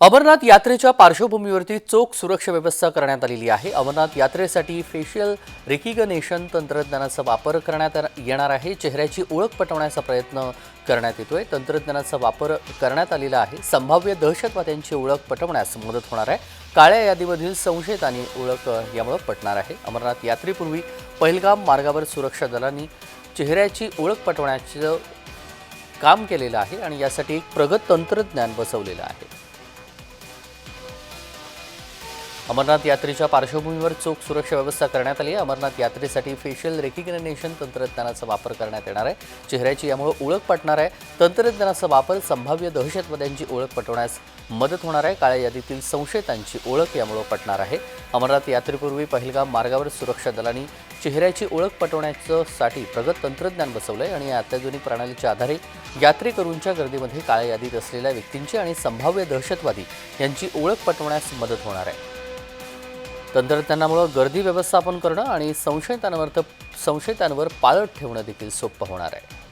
अमरनाथ यात्रेच्या पार्श्वभूमीवरती चोख सुरक्षा व्यवस्था करण्यात आलेली आहे. अमरनाथ यात्रेसाठी फेशियल रिकिगनेशन तंत्रज्ञानाचा वापर करण्यात येणार आहे. चेहऱ्याची ओळख पटवण्याचा प्रयत्न करण्यात येतोय. तंत्रज्ञानाचा वापर करण्यात आलेला आहे. संभाव्य दहशतवाद्यांची ओळख पटवण्यास मदत होणार आहे. काळ्या यादीमधील संशयित आणि ओळख यामुळे पटणार आहे. अमरनाथ यात्रेपूर्वी पहिलगाम मार्गावर सुरक्षा दलांनी चेहऱ्याची ओळख पटवण्याचं काम केलेलं आहे आणि यासाठी एक प्रगत तंत्रज्ञान बसवलेलं आहे. अमरनाथ यात्रेच्या पार्श्वभूमीवर चोख सुरक्षा व्यवस्था करण्यात आली आहे. अमरनाथ यात्रेसाठी फेशियल रेकग्नेशन तंत्रज्ञानाचा वापर करण्यात येणार आहे. चेहऱ्याची यामुळे ओळख पटणार आहे. तंत्रज्ञानाचा वापर संभाव्य दहशतवाद्यांची ओळख पटवण्यास मदत होणार आहे. काळ्या यादीतील संशयितांची ओळख यामुळे पटणार आहे. अमरनाथ यात्रेपूर्वी पहिलगाम मार्गावर सुरक्षा दलांनी चेहऱ्याची ओळख पटवण्याच्यासाठी प्रगत तंत्रज्ञान बसवलं आहे आणि या अत्याधुनिक प्रणालीच्या आधारे यात्रेकरूंच्या गर्दीमध्ये काळ्या यादीत असलेल्या व्यक्तींची आणि संभाव्य दहशतवादी यांची ओळख पटवण्यास मदत होणार आहे. तंत्रज्ञानामुळं गर्दी व्यवस्थापन करणं आणि संशयितांवर संशयितांवर पाळत ठेवणं देखील सोपं होणार आहे.